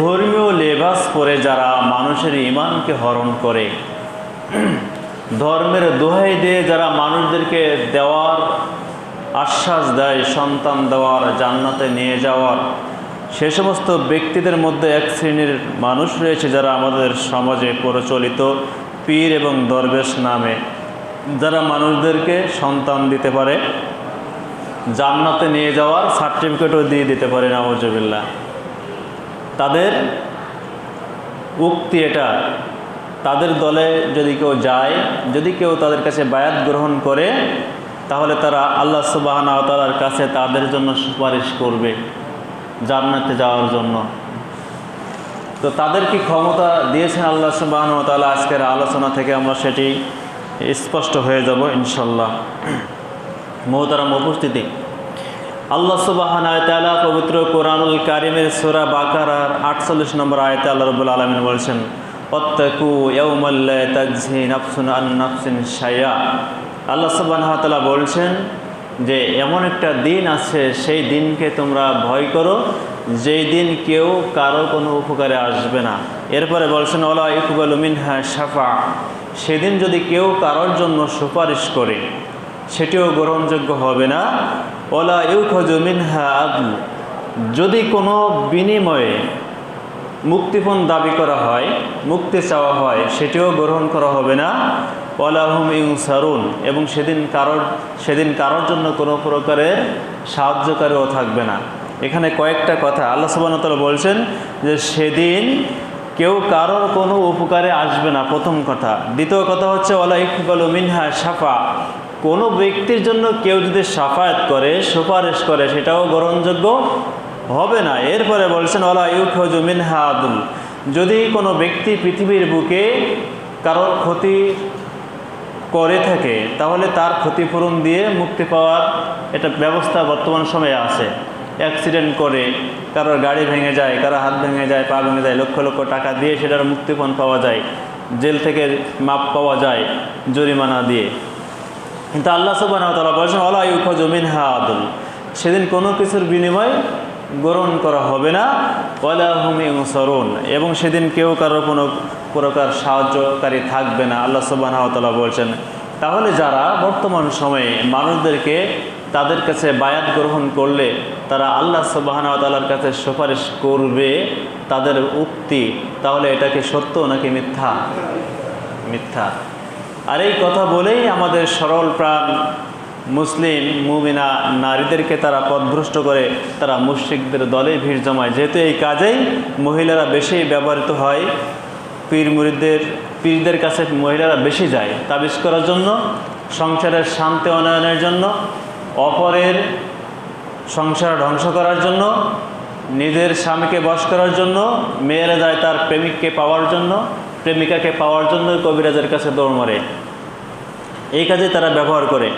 ধর্মীয় লেবাস পরে যারা মানুষের ইমানকে হরণ করে, ধর্মের দোহাই দিয়ে যারা মানুষদেরকে দেওয়ার আশ্বাস দেয়, সন্তান দেওয়ার, জান্নাতে নিয়ে যাওয়ার, সে সমস্ত ব্যক্তিদের মধ্যে এক শ্রেণির মানুষ রয়েছে যারা আমাদের সমাজে প্রচলিত পীর এবং দরবেশ নামে। যারা মানুষদেরকে সন্তান দিতে পারে, জান্নাতে নিয়ে যাওয়ার সার্টিফিকেটও দিয়ে দিতে পারে নওয়াজবিল্লা তাদের উক্তি এটা। তাদের দলে যদি কেউ যায়, যদি কেউ তাদের কাছে বায়াত গ্রহণ করে, তাহলে তারা আল্লাহ সুবাহানা তালার কাছে তাদের জন্য সুপারিশ করবে জান্নাতে যাওয়ার জন্য। তো তাদের কি ক্ষমতা দিয়েছেন আল্লাহ সুবাহান তালা আজকের আলোচনা থেকে আমরা সেটি স্পষ্ট হয়ে যাব ইনশাল্লাহ মহতারাম উপস্থিতি। আল্লাহ সুবাহান পবিত্র কোরআনুল কারিমের সোরা বাকারার আটচল্লিশ নম্বর আয়তা আল্লাহ রবুল আলমিন বলছেন অত্যাকু ইয়ৌমাল্লা সায়া আল্লাহ সুবাহ বলছেন যে, এমন একটা দিন আছে, সেই দিনকে তোমরা ভয় করো, যেই দিন কেউ কারও কোনো উপকারে আসবে না। এরপরে বলছেন ওলা ইকবাল মিনহা সাফা সেদিন যদি কেউ কারোর জন্য সুপারিশ করে, সেটিও গ্রহণযোগ্য হবে না। ওলা ইউখজ মিনহা আদল। যদি কোনো বিনিময়ে মুক্তিপণ দাবি করা হয়, মুক্তি চাওয়া হয়, সেটিও গ্রহণ করা হবে না। ওলাহুম ইউ সারুন এবং সেদিন কারোর সেদিন কারোর জন্য কোনো প্রকারের সাহায্যকারীও থাকবে না। এখানে কয়েকটা কথা। আল্লাহ সুবাহতাল বলছেন যে, সেদিন কেউ কারোর কোনো উপকারে আসবে না। প্রথম কথা। দ্বিতীয় কথা হচ্ছে, ওলা ইকবাল মিনহা সাফা কোনো ব্যক্তির জন্য কেউ যদি সাফায়াত করে, সুপারিশ করে, সেটাও গ্রহণযোগ্য হবে না। এরপরে বলছেন ওলা ইউখজ মিনহা আদুল। যদি কোনো ব্যক্তি পৃথিবীর বুকে কারোর ক্ষতি করে থাকে, তাহলে তার ক্ষতিপূরণ দিয়ে মুক্তি পাওয়ার এটা ব্যবস্থা বর্তমান সময়ে আছে। অ্যাক্সিডেন্ট করে, কারোর গাড়ি ভেঙে যায়, কারও হাত ভেঙে যায়, পা ভেঙে যায়, লক্ষ লক্ষ টাকা দিয়ে সেটার মুক্তিপণ পাওয়া যায়, জেল থেকে মাপ পাওয়া যায় জরিমানা দিয়ে। কিন্তু আল্লাহ সুবাহ তালা বলছেন আল্লাহ ইউখ জমিন হা আদুল। সেদিন কোনো কিছুর বিনিময় গ্রহণ করা হবে না। ওয়ালাহুমি সরুন এবং সেদিন কেউ কারও কোনো প্রকার সাহায্যকারী থাকবে না, আল্লাহ সুবাহ তালা বলছেন। তাহলে যারা বর্তমান সময়ে মানুষদেরকে তাদের কাছে বায়াত গ্রহণ করলে তারা আল্লাহ সুবাহ তালার কাছে সুপারিশ করবে তাদের উক্তি, তাহলে এটাকে সত্য নাকি মিথ্যা? মিথ্যা। আর এই কথা বলেই আমাদের সরল প্রাণ মুসলিম মুমিনা নারীদেরকে তারা পথভ্রষ্ট করে তারা মুশ্রিকদের দলে ভিড় জমায়। যেহেতু এই কাজেই মহিলারা বেশি ব্যবহৃত হয়, পীর মুরিদদের, পীরদের কাছে মহিলারা বেশি যায় তাবিজ করার জন্য, সংসারের শান্তি উন্নয়নের জন্য, অপরের সংসার ধ্বংস করার জন্য, নিজের স্বামীকে বশ করার জন্য, মেয়েরা যায় তার প্রেমিককে পাওয়ার জন্য প্রেমিকাকে পাওয়ার জন্য কবিরাজের কাছে দৌড় মারে। এই কাজে তারা ব্যবহার করে।